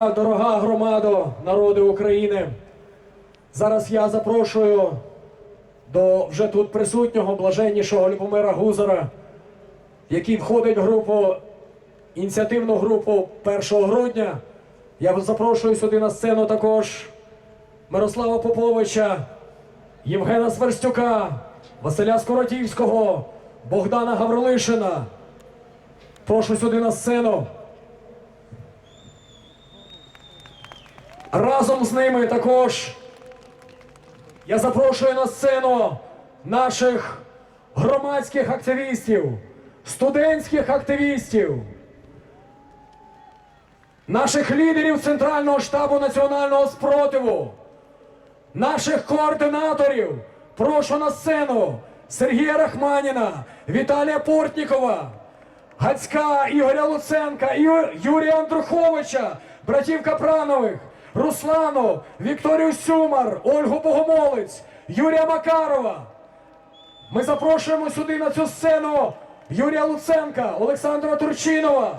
Дорога громадо, народи України. Зараз я запрошую до вже тут присутнього блаженнішого Любомира Гузара, який входить в групу, ініціативну групу 1 грудня. Я запрошую сюди на сцену також Мирослава Поповича, Євгена Сверстюка, Василя Скоротівського, Богдана Гаврилишина. Прошу сюди на сцену. Разом з ними також я запрошую на сцену наших громадських активістів, студентських активістів, наших лідерів Центрального штабу національного спротиву, наших координаторів. Прошу на сцену Сергія Рахманіна, Віталія Портнікова, Гацька Ігоря Луценка, Юрія Андруховича, братів Капранових, Руслану, Вікторію Сюмар, Ольгу Богомолець, Юрія Макарова. Ми запрошуємо сюди на цю сцену Юрія Луценка, Олександра Турчинова,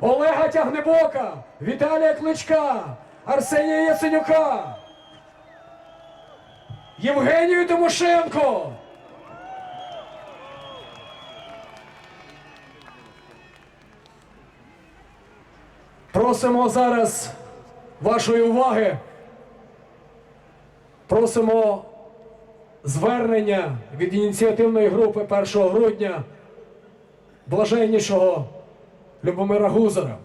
Олега Тягнебока, Віталія Кличка, Арсенія Яценюка, Євгенію Тимошенко. Просимо зараз вашої уваги. Просимо звернення від ініціативної групи 1 грудня блаженнішого Любомира Гузара.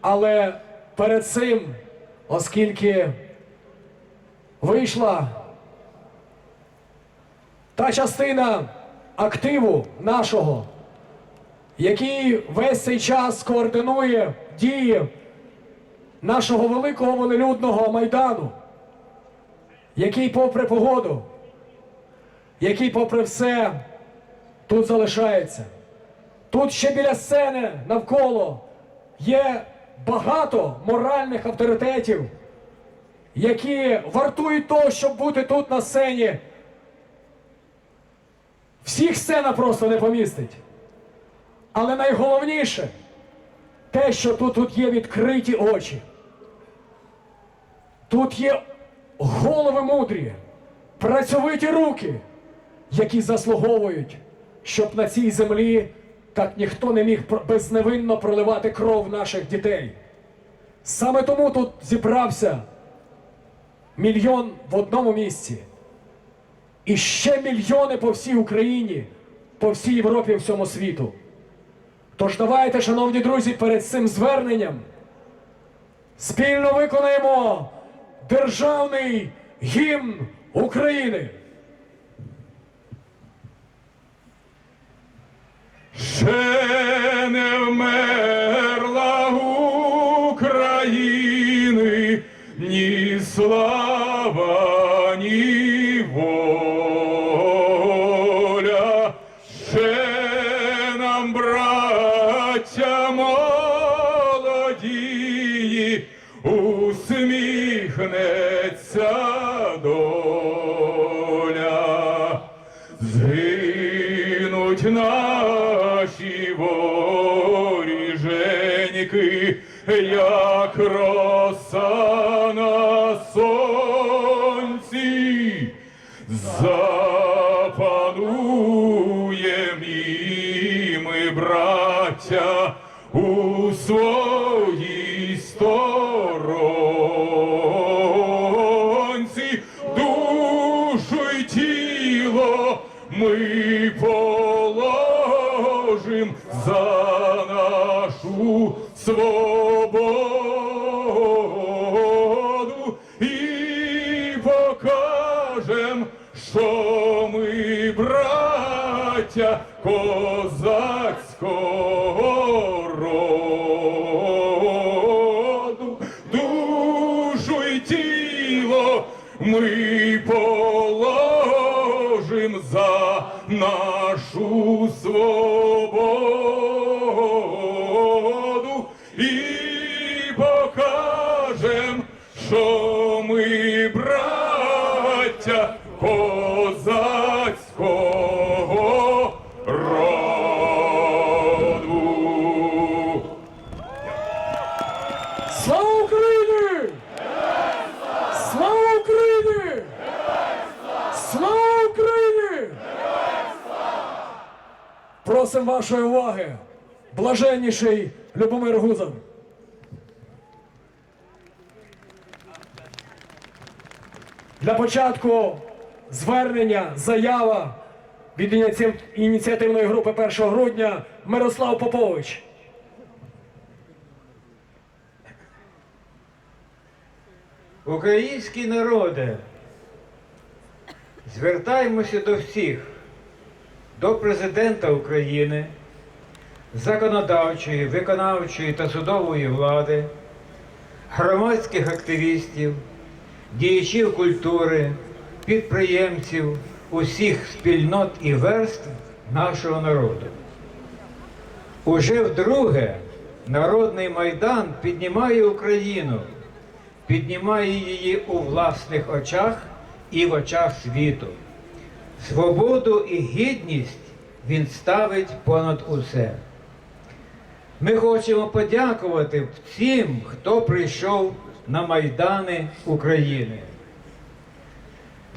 Але перед цим, оскільки вийшла та частина активу нашого, який весь цей час координує дії нашого великого волелюдного майдану, який, попри погоду, який, попри все, тут залишається. Тут ще біля сцени навколо є багато моральних авторитетів, які вартують того, щоб бути тут на сцені. Всіх сцена просто не помістить. Але найголовніше те, що тут, тут є відкриті очі. Тут є голови мудрі, працьовиті руки, які заслуговують, щоб на цій землі так ніхто не міг безневинно проливати кров наших дітей. Саме тому тут зібрався мільйон в одному місці. І ще мільйони по всій Україні, по всій Європі, всьому світу. Тож давайте, шановні друзі, перед цим зверненням спільно виконаємо державний гімн України. Ще не вмерла України ні слава, Згинуть наші воріженьки, як роса на сонці, запануєм ми, браття, у своїй сторонці, душу й тіло ми положим свободу і покажем, що ми браття козацького роду, душу й тіло ми положим Просимо вашої уваги. Блаженніший Любомир Гузан. Для початку звернення, заява від ініціативної групи 1 грудня Мирослав Попович. Український народе, звертаємося до всіх, до президента України, законодавчої, виконавчої та судової влади, громадських активістів, діячів культури, підприємців, усіх спільнот і верств нашого народу. Уже вдруге Народний Майдан піднімає Україну піднімає її у власних очах і в очах світу. Свободу і гідність він ставить понад усе. Ми хочемо подякувати всім, хто прийшов на майдани України.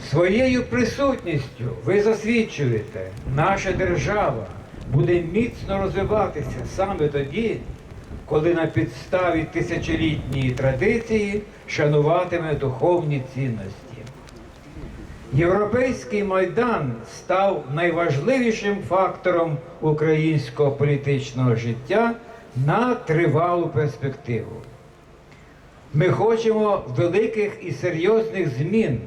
Своєю присутністю ви засвідчуєте, наша держава буде міцно розвиватися саме тоді, коли на підставі тисячолітньої традиції шануватиме духовні цінності. Європейський майдан став найважливішим фактором українського політичного життя на тривалу перспективу. Ми хочемо великих і серйозних змін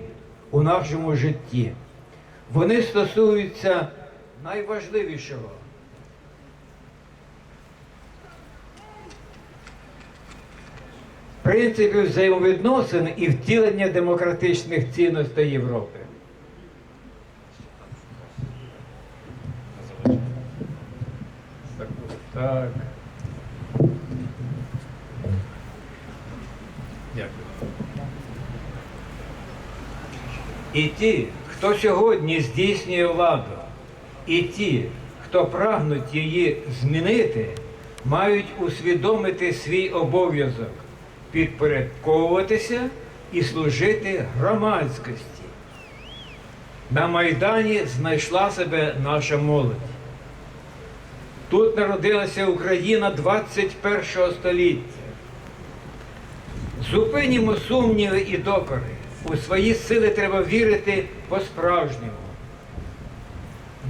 у нашому житті. Вони стосуються найважливішого принципів взаємовідносин і втілення демократичних цінностей Європи. Так. І ті, хто сьогодні здійснює владу, і ті, хто прагнуть її змінити, мають усвідомити свій обов'язок підпорядковуватися і служити громадськості. На Майдані знайшла себе наша молодь. Тут народилася Україна 21 століття. Зупинімо сумніви і докори. У свої сили треба вірити по-справжньому.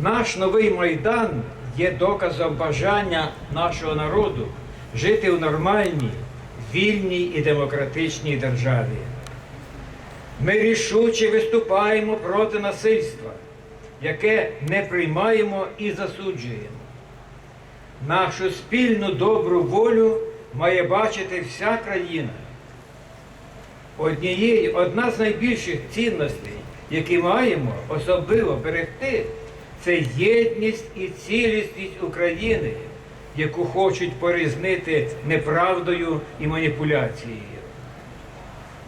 Наш новий майдан є доказом бажання нашого народу жити в нормальній, вільній і демократичній державі. Ми рішуче виступаємо проти насильства, яке не приймаємо і засуджуємо. Нашу спільну добру волю має бачити вся країна. Однією, одна з найбільших цінностей, які маємо особливо берегти, це єдність і цілісність України, яку хочуть порізнити неправдою і маніпуляцією.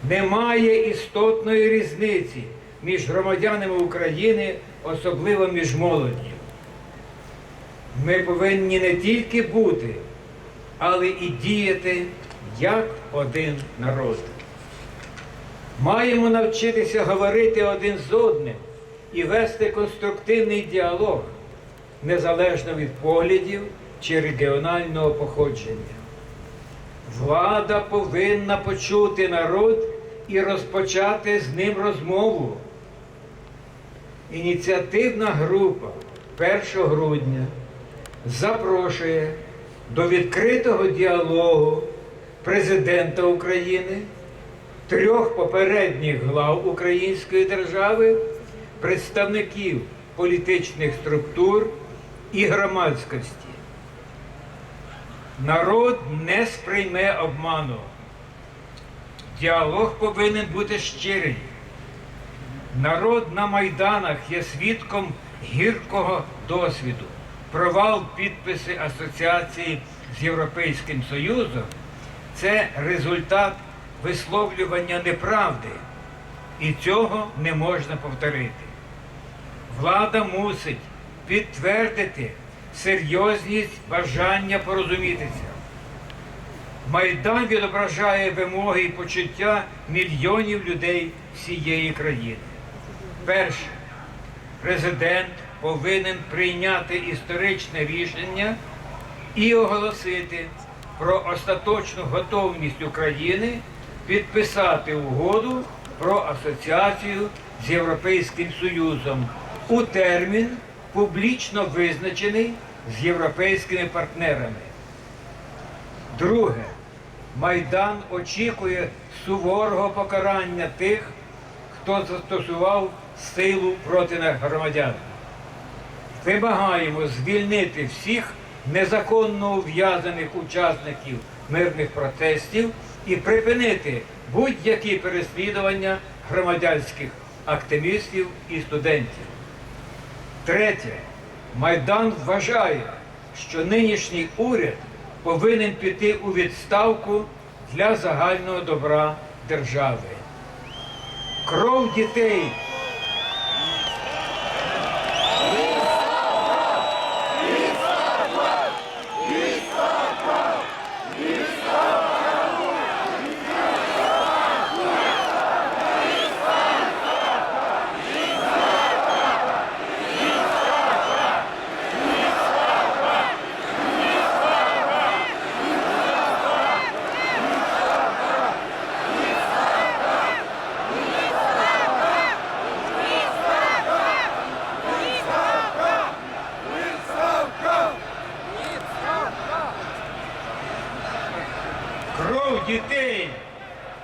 Немає істотної різниці між громадянами України, особливо між молоддю. Ми повинні не тільки бути, але і діяти як один народ. Маємо навчитися говорити один з одним і вести конструктивний діалог, незалежно від поглядів чи регіонального походження. Влада повинна почути народ і розпочати з ним розмову. Ініціативна група 1 грудня запрошує до відкритого діалогу президента України, трьох попередніх глав Української держави, представників політичних структур і громадськості. Народ не сприйме обману. Діалог повинен бути щирий. Народ на майданах є свідком гіркого досвіду. Провал підписи асоціації з Європейським Союзом це результат висловлювання неправди. І цього не можна повторити. Влада мусить підтвердити серйозність бажання порозумітися. Майдан відображає вимоги і почуття мільйонів людей всієї країни. Перше, президент повинен прийняти історичне рішення і оголосити про остаточну готовність України підписати угоду про асоціацію з Європейським Союзом у термін, публічно визначений з європейськими партнерами. Друге, Майдан очікує суворого покарання тих, хто застосував силу проти громадян. Вимагаємо звільнити всіх незаконно ув'язаних учасників мирних протестів і припинити будь-які переслідування громадянських активістів і студентів. Третє, Майдан вважає, що нинішній уряд повинен піти у відставку для загального добра держави. Кров дітей дітей,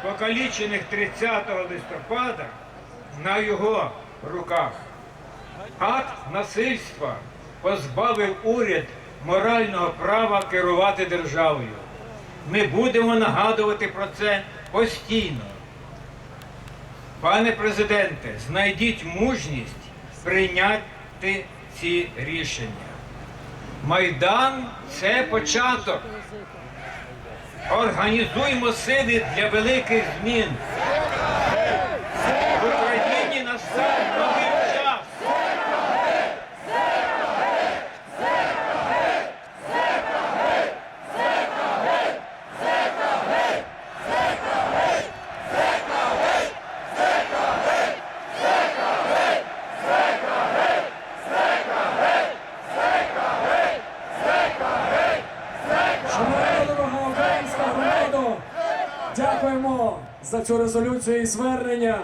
покалічених 30 листопада, на його руках. Акт насильства позбавив уряд морального права керувати державою. Ми будемо нагадувати про це постійно. Пане президенте, знайдіть мужність прийняти ці рішення. Майдан це початок. Організуймо сили для великих змін. В Україні настав новий час. Шановна дорога українська громада, дякуємо за цю резолюцію і звернення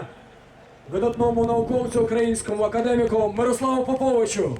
видатному науковцю українському академіку Мирославу Поповичу.